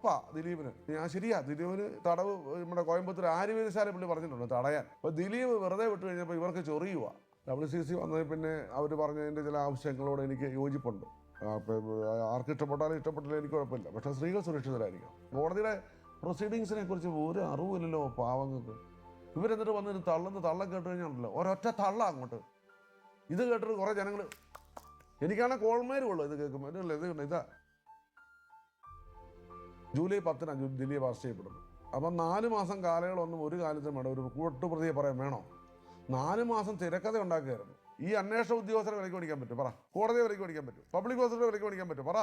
ഉറപ്പാ ദിലീപിന്. ഞാൻ ശരിയാ ദിലീപിന് തടവ് നമ്മുടെ കോയമ്പത്തൂർ ആര്യവേദശാല പുള്ളി പറഞ്ഞിട്ടുണ്ട് തടയാൻ. അപ്പോൾ ദിലീപ് വെറുതെ വിട്ടു കഴിഞ്ഞപ്പോൾ ഇവർക്ക് ചൊറിയുക ഡബ്ല്യു സി സി വന്നതിൽ പിന്നെ അവർ പറഞ്ഞതിന്റെ ചില ആവശ്യങ്ങളോട് എനിക്ക് യോജിപ്പുണ്ട്. ആർക്ക് ഇഷ്ടപ്പെട്ടാലും ഇഷ്ടപ്പെട്ടില്ല എനിക്ക് കുഴപ്പമില്ല. പക്ഷേ സ്ത്രീകൾ സുരക്ഷിതരായിരിക്കണം. കോടതിയുടെ പ്രൊസീഡിങ്സിനെ കുറിച്ച് ഒരു അറിവില്ലല്ലോ പാവങ്ങൾക്ക്. ഇവരെന്നിട്ട് വന്നിട്ട് തള്ളുന്ന തള്ളം കേട്ട് കഴിഞ്ഞാണല്ലോ ഒരൊറ്റ തള്ള അങ്ങോട്ട്. ഇത് കേട്ടിട്ട് കുറേ ജനങ്ങൾ എനിക്കാണെങ്കിൽ കോൾമേരുള്ളൂ ഇത് കേൾക്കുമ്പോൾ ഇത് ഇതാ. ജൂലൈ പത്തിനാണ് ജു- ദിലീപ് അറസ്റ്റ് ചെയ്യപ്പെടുന്നത് അപ്പം നാല് മാസം കാലയളവൊന്നും ഒരു കാലത്തും വേണം ഒരു കൂട്ടുപ്രതിയെ പറയാൻ വേണോ? നാല് മാസം തിരക്കഥ ഉണ്ടാക്കുകയായിരുന്നു. ഈ അന്വേഷണ ഉദ്യോഗസ്ഥരെ വിലക്ക് മേടിക്കാൻ പറ്റും. പറ. കോടതിയെ വിലക്ക് മേടിക്കാൻ പറ്റും. പബ്ലിക് ഹോസ്പിറ്റലിനെ വിലക്ക് മേടിക്കാൻ പറ്റും. പറ.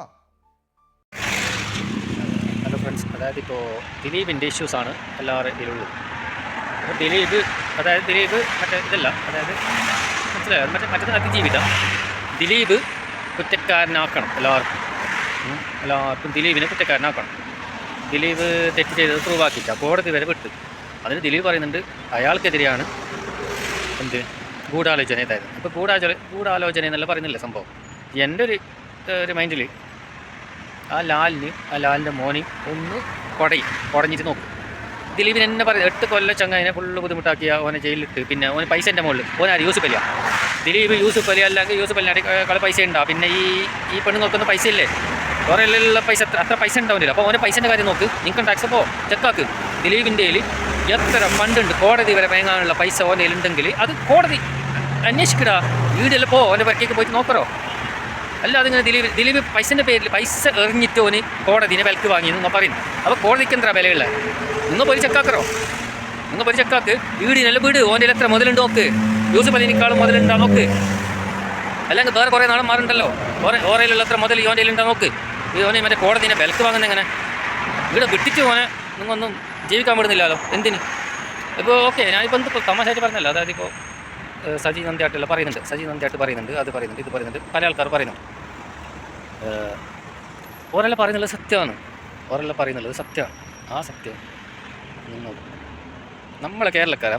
ഹലോ ഫ്രണ്ട്സ് അതായത് ഇപ്പോൾ ദിലീപിന്റെ ഇഷ്യൂസാണ് എല്ലാവരുടെ ഇതിലുള്ളത് അപ്പോൾ ദിലീപ് അതായത് ദിലീപ് മറ്റേ ഇതല്ല. അതായത് മനസ്സിലായത് മറ്റേ മറ്റേ അതിജീവിത. ദിലീപ് കുറ്റക്കാരനാക്കണം എല്ലാവർക്കും. എല്ലാവർക്കും ദിലീപിനെ കുറ്റക്കാരനാക്കണം. ദിലീപ് തെറ്റ് ചെയ്തത് പ്രൂവ് ആക്കിയില്ല. കോടതി വരെ വിട്ടു അതിന് ദിലീപ് പറയുന്നുണ്ട് അയാൾക്കെതിരെയാണ് എന്ത് ഗൂഢാലോചന ഇതായത് അപ്പോൾ ഗൂഢാചോ ഗൂഢാലോചന എന്നല്ല പറയുന്നില്ല സംഭവം? എന്റെ ഒരു ഒരു മൈൻഡിൽ ആ ലാലിന് ആ ലാലിന്റെ മോനി ഒന്ന് കുടയും കുടഞ്ഞിട്ട് നോക്കും. ദിലീപിന് എന്നെ പറയും എട്ട് കൊല്ല ചങ്ങാതിനെ ഫുള്ള് ബുദ്ധിമുട്ടാക്കിയ ഓനെ ജയിലിലിട്ട്. പിന്നെ ഓന് പൈസ എന്റെ മുകളിൽ ഓനാര് യൂസുഫ് അലിയ. ദിലീപ് യൂസുഫ് പലിയ അല്ലെങ്കിൽ യൂസുഫ് അലിനെ കളി പൈസ ഉണ്ടാ? പിന്നെ ഈ ഈ പെണ്ണ് നോക്കുന്ന പൈസ ഇല്ലേ? വേറെ എല്ലാ പൈസ അത്ര പൈസ ഉണ്ടാവില്ല അപ്പോൾ ഓന്റെ പൈസന്റെ കാര്യം നോക്ക്. ഇൻകം ടാക്സ് അപ്പോൾ ചെക്കാക്ക്. ദിലീപിന്റെ കയ്യിൽ എത്ര ഫണ്ട് ഉണ്ട് കോടതി വരെ വാങ്ങാനുള്ള പൈസ ഓന്റെ ഉണ്ടെങ്കിൽ അത് കോടതി അന്വേഷിക്കടാ. വീടില്ല പോ ഓന്റെ വർക്കേക്ക് പോയിട്ട് നോക്കറോ അല്ല അതിങ്ങനെ ദിലീപ് ദിലീപ് പൈസന്റെ പേരിൽ പൈസ എറിഞ്ഞിട്ട് ഓന് കോടതിനെ വിലക്ക് വാങ്ങി നിങ്ങൾ പറയുന്നു. അപ്പോൾ കോടതിക്ക് എന്താ വിലയുള്ള? നിങ്ങൾ പോയി ചെക്കാക്കറോ നിങ്ങൾ പോയി ചെക്കാക്ക്. വീടിനല്ല വീട്. ഓന്റെ എത്ര മുതലുണ്ട് നോക്ക്. യൂസ് അലിനേക്കാളും മുതലുണ്ടാ നോക്ക്. അല്ലെങ്കിൽ വേറെ കുറേ നാളന്മാരുണ്ടല്ലോ ഓരോ ഓറയിലുള്ള എത്ര മുതൽ ഉണ്ടാ നോക്ക്. ഓനെ മറ്റേ കോടതിനെ ബെൽക്ക് വാങ്ങുന്ന എങ്ങനെ? ഇവിടെ വിട്ടിച്ച് പോനെ നിങ്ങൊന്നും ജീവിക്കാൻ പറ്റുന്നില്ലല്ലോ എന്തിന്? ഇപ്പോൾ ഓക്കെ ഞാനിപ്പോൾ എന്ത് തമാശയായിട്ട് പറഞ്ഞല്ലോ. അതായത് ഇപ്പോൾ സജി നന്ദിയായിട്ടല്ല പറയുന്നുണ്ട്. സജി നന്ദിയായിട്ട് പറയുന്നുണ്ട് അത് പറയുന്നുണ്ട് ഇത് പറയുന്നുണ്ട് പല ആൾക്കാർ പറയുന്നു ഓരല്ല പറയുന്നുള്ളത് സത്യമാണ്. ഓരെല്ലാം പറയുന്നുള്ളത് സത്യമാണ്. ആ സത്യം നമ്മളെ കേരളക്കാരാ.